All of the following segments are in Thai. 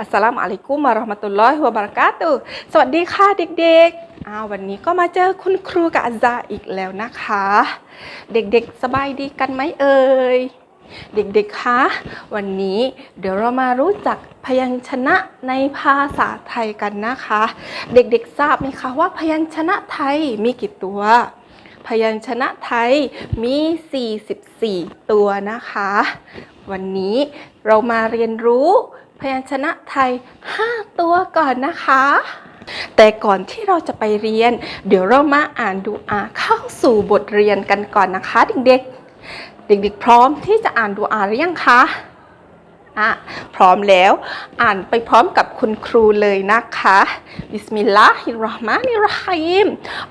อัสสลามุอะลัยกุมวะเราะห์มะตุลลอฮิวะบะเราะกาตุสวัสดีค่ะเด็กๆอาววันนี้ก็มาเจอคุณครูกับอาจารย์อีกแล้วนะคะ เด็กๆสบายดีกันไหมเอ่ยเด็กๆ คะ วันนี้เดี๋ยวเรามารู้จักพยัญชนะในภาษาไทยกันนะคะ เด็กๆ ทราบไหมคะว่าพยัญชนะไทยมีกี่ตัว พยัญชนะไทยมี 44 ตัวนะคะ วันนี้เรามาเรียนรู้พยัญชนะไทย 5 ตัวก่อนนะคะ แต่ก่อนที่เราจะไปเรียน เดี๋ยวเรามาอ่านดูอาเข้าสู่บทเรียนกันก่อนนะคะ เด็กๆ เด็กๆ พร้อมที่จะอ่านดูอาหรือยังคะ อะพร้อมแล้วอ่านไปพร้อมกับคุณครูเลยนะคะบิสมิลลาฮิรราะห์มานิรราะฮีม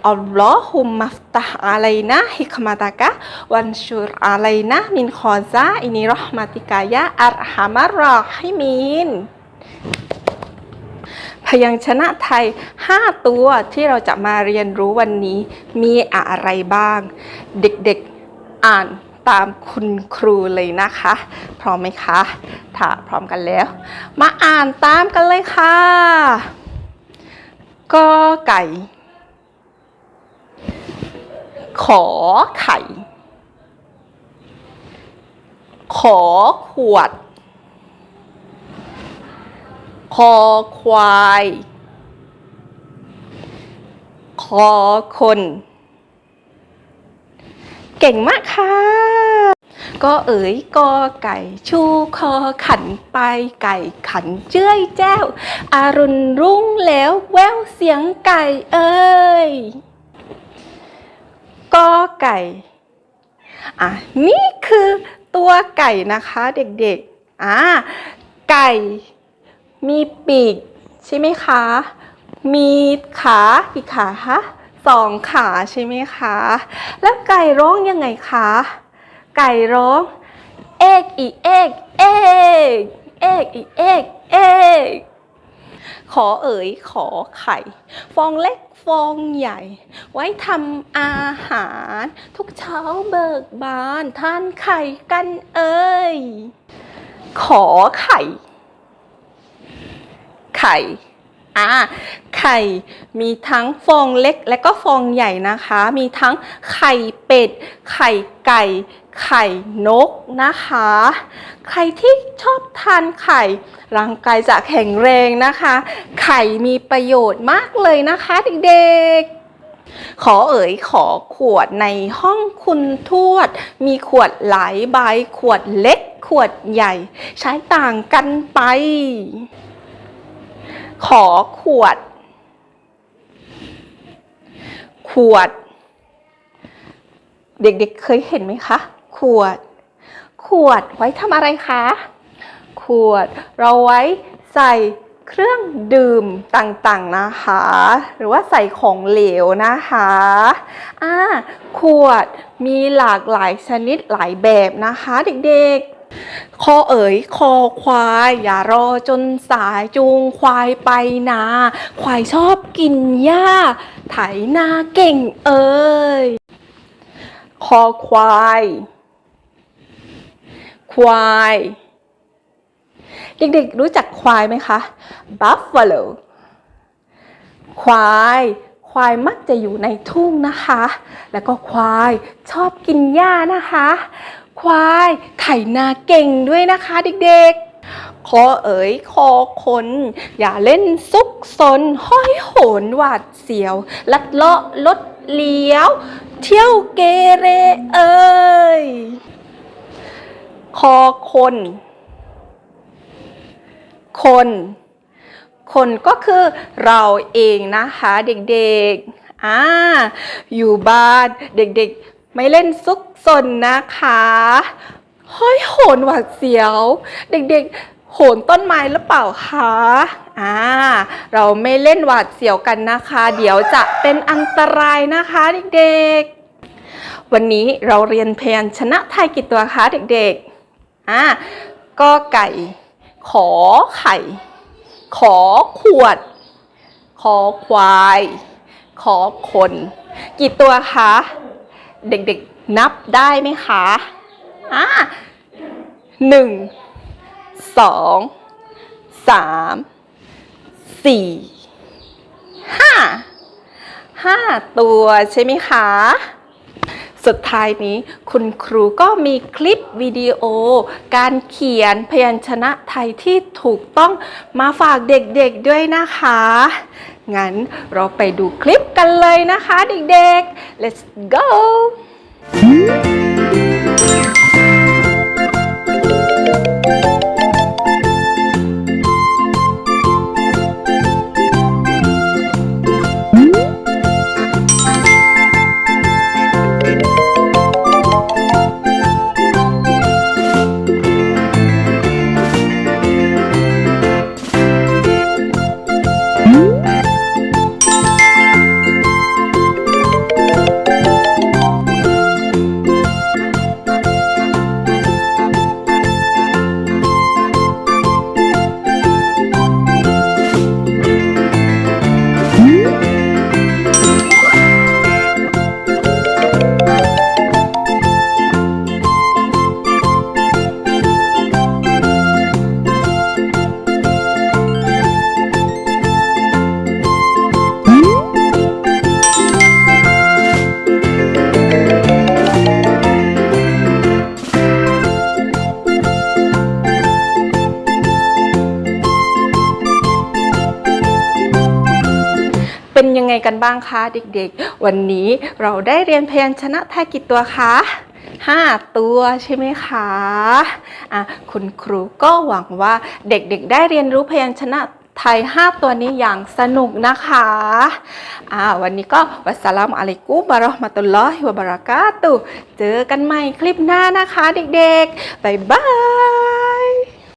อัลลอฮุมมัฟตะอะลัยนะฮิกมะตะกะวันชุรอะลัยนะมินคอซาอินิรห์มาติกายะอัรฮามัรรอฮิมีนพยัญชนะไทย 5 ตัวที่เราจะมาเรียนรู้วันนี้มีอะไรบ้าง เด็กๆอ่าน ตามคุณครูเลยนะคะ พร้อมไหมคะถ้าพร้อมกันแล้ว มาอ่านตามกันเลยค่ะกอไก่ ขอไข่ ขอขวด คอควาย คอคน เก่งมากค่ะก็เอ๋ยกอไก่ชูคอขันไปไก่ขันเจ้ยแจ้ว อารุณรุ่งแล้วแววเสียงไก่เอ้ยกอไก่อะนี่คือตัวไก่นะคะเด็กๆอ่าไก่มีปีกใช่ไหมคะ มีขากี่ขาคะ สองขาใช่ไหมคะ แล้วไก่ร้องยังไงคะ ไก่ร้องเอกอีเอกเอกเอกอีเอกเอกขอเอ๋ยขอไข่ ฟองเล็กฟองใหญ่ ไว้ทำอาหาร ทุกเช้าเบิกบานทานไข่กันเอ่ยขอไข่ ไข่ อ่าไข่มีทั้งฟองเล็กและก็ฟองใหญ่นะคะ มีทั้งไข่เป็ด ไข่ไก่ ไข่นกนะคะ ใครที่ชอบทานไข่ ร่างกายจะแข็งแรงนะคะ ไข่มีประโยชน์มากเลยนะคะเด็กๆขอเอ๋ยขอขวดในห้องคุณทวด มีขวดหลายใบขวดเล็ก ขวดใหญ่ ใช้ต่างกันไป ขอขวด ขวด เด็กๆเคยเห็นไหมคะ ขวด ขวดไว้ทำอะไรคะ ขวดเราไว้ใส่เครื่องดื่มต่างๆนะคะ หรือว่าใส่ของเหลวนะคะอ่าขวดมีหลากหลายชนิดหลายแบบนะคะ เด็กๆ คอเอ๋ยคอควาย อย่ารอจนสายจูงควายไปนา ควายชอบกินหญ้า ไถนาเก่งเอ่ยคอควาย ควาย เด็กๆรู้จักควายไหมคะ buffalo ควาย ควายมักจะอยู่ในทุ่งนะคะ แล้วก็ควายชอบกินหญ้านะคะ ควายไถนาเก่งด้วยนะคะเด็กๆ คอเอ๋ยคอคน อย่าเล่นซุกซนห้อยโหนหวาดเสียว ลัดเลาะลดเลี้ยว เที่ยวเกเรเอ่ยคอคน คน คนก็คือเราเองนะคะเด็กๆอ่าอยู่บ้านเด็กๆ ไม่เล่นซุกซนนะคะห้ยโหนหวาดเสียว เด็กๆ โหนต้นไม้หรือเปล่าคะอ่าเราไม่เล่นหวาดเสียวกันนะคะ เดี๋ยวจะเป็นอันตรายนะคะเด็กๆ วันนี้เราเรียนพยัญชนะไทยกี่ตัวคะเด็กๆอ่าก็ไก่ ขอไข่ ขอขวด ขอควาย ขอคน กี่ตัวคะ เด็กๆนับได้ไหมคะอ่าหนึ่งสองสามสี่ห้าห้าตัวใช่ไหมคะ สุดท้ายนี้คุณครูก็มีคลิปวิดีโอ การเขียนพยัญชนะไทยที่ถูกต้องมาฝากเด็กๆด้วยนะคะ งั้นเราไปดูคลิปกันเลยนะคะเด็กๆ let's go เป็นยังไงกันบ้างคะเด็กๆ วันนี้เราได้เรียนพยัญชนะไทยกี่ตัวคะห้าตัวใช่ไหมคะะคุณครูก็หวังว่าเด็กๆ ได้เรียนรู้พยัญชนะไทย 5 ตัวนี้อย่างสนุกนะคะอ่าวันนี้ก็วัสลามอะลัยกุมบารอห์มะตุลลอฮิวะบะเรากาตุ เจอกันใหม่คลิปหน้านะคะเด็กๆ บ๊ายบาย